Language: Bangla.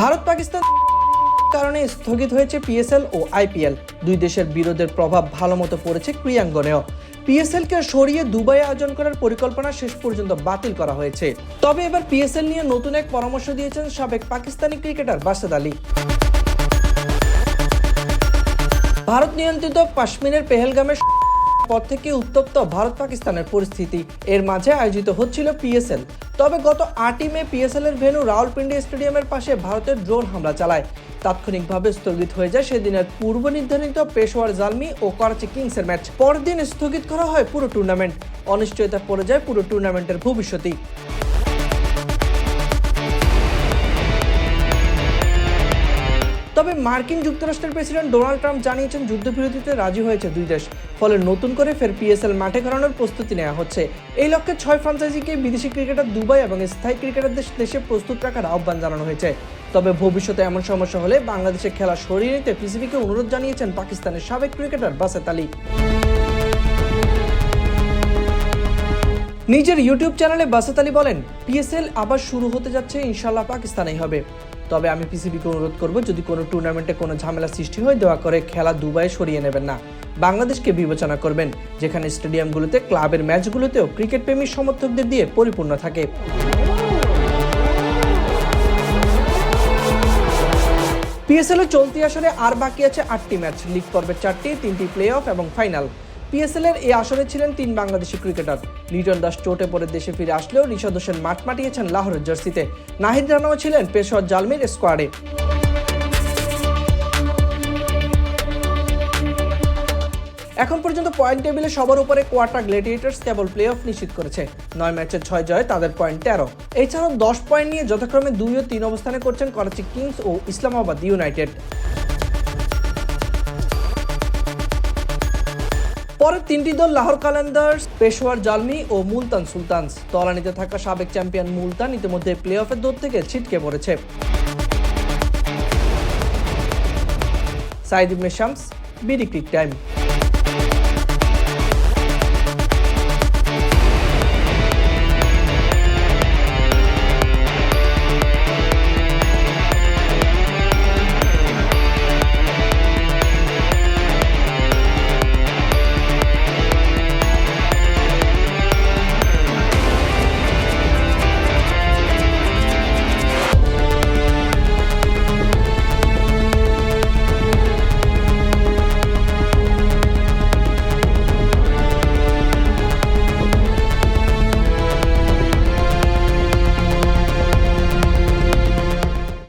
ভারত পাকিস্তান কারণে স্থগিত হয়েছে পিএসএল ও আইপিএল দুই দেশের বিরোধের প্রভাব ভালো মতো পড়েছে ক্রিয়াঙ্গনেও পিএসএল কে সরিয়ে দুবাই আয়োজন করার পরিকল্পনা শেষ পর্যন্ত বাতিল করা হয়েছে। তবে এবার পিএসএল নিয়ে নতুন এক পরামর্শ দিয়েছেন সাবেক পাকিস্তানি ক্রিকেটার বাসাদ আলী। ভারত নিয়ন্ত্রিত কাশ্মীরের পেহেলগামের পর থেকে উত্তপ্ত ভারত পাকিস্তানের পরিস্থিতি। এর মাঝে আয়োজিত হচ্ছিল পিএসএল তবে গত আটই মে পিএসএল এর ভেন্যু রাওয়ালপিন্ডি স্টেডিয়ামের পাশে ভারতের ড্রোন হামলা চালায়। তাৎক্ষণিকভাবে স্থগিত হয়ে যায় সেদিনের পূর্ব নির্ধারিত পেশোয়ার জালমি ও করাচি কিংসের ম্যাচ। পরদিন স্থগিত করা হয় পুরো টুর্নামেন্ট। অনিশ্চয়তা পড়ে যায় পুরো টুর্নামেন্টের ভবিষ্যতই। তবে মার্কিন যুক্তরাষ্ট্রের প্রেসিডেন্ট ডোনাল্ড ট্রাম্প জানিয়েছেন যুদ্ধবিরতিতে রাজি হয়েছে দুই দেশ, ফলে নতুন করে ফের পিএসএল মাঠে ঘোরানোর প্রস্তুতি নেওয়া হচ্ছে। এই লক্ষ্যে ছয় ফ্রাঞ্চাইজিকে বিদেশি ক্রিকেটার দুবাই এবং স্থায়ী ক্রিকেটারদের দেশে প্রস্তুত রাখার আহ্বান জানানো হয়েছে। তবে ভবিষ্যতে এমন সমস্যা হলে বাংলাদেশে খেলা সরিয়ে নিতে পিসিবিকে অনুরোধ জানিয়েছেন পাকিস্তানের সাবেক ক্রিকেটার বাসেত আলী। নিজের ইউটিউব চ্যানেলে বাসাত আলী বলেন পিএসএল আবার শুরু হতে যাচ্ছে ইনশাল্লাহ পাকিস্তানেই হবে। তবে আমি পিসিবিকে অনুরোধ করব, যদি কোনো টুর্নামেন্টে কোনো ঝামেলা সৃষ্টি হয়, দয়া করে খেলা দুবাই সরিয়ে নেবেন না। বাংলাদেশকে বিবেচনা করবেন, যেখানে স্টেডিয়ামগুলোতে, ক্লাবের ম্যাচগুলোতেও ক্রিকেট প্রেমী সমর্থকদের দিয়ে পরিপূর্ণ থাকে। পিএসএল চলতি আসরে আর বাকি আছে আটটি ম্যাচ। লিগ পর্বের চারটি, তিনটি প্লে অফ এবং ফাইনাল পিএসএল এর এই আসরে ছিলেন তিন বাংলাদেশি ক্রিকেটার। লিটন দাস চোটে পড়ে দেশে ফিরে আসলেও ঋষদ হোসেন মাঠ মাটিয়েছেন লাহোরের জার্সিতে। নাহিদ রানাও ছিলেন পেশোয়ার জালমির স্কোয়াডে। এখন পর্যন্ত পয়েন্ট টেবিলে সবার উপরে কোয়ার্টার গ্লেডিয়েটার্স কেবল প্লে অফ নিশ্চিত করেছে। নয় ম্যাচের ছয় জয় তাদের পয়েন্ট তেরো। এছাড়াও দশ পয়েন্ট নিয়ে যথাক্রমে দুই ও তিন অবস্থানে করছেন করাচি কিংস ও ইসলামাবাদ ইউনাইটেড। পরের তিনটি দল লাহোর কালেন্দার্স পেশোয়ার জালমি ও মুলতান সুলতানস। তলানিতে থাকা সাবেক চ্যাম্পিয়ন মুলতান ইতিমধ্যে প্লে অফের দৌড় থেকে ছিটকে পড়েছে। সাইদ ইবনে শামস টাইম।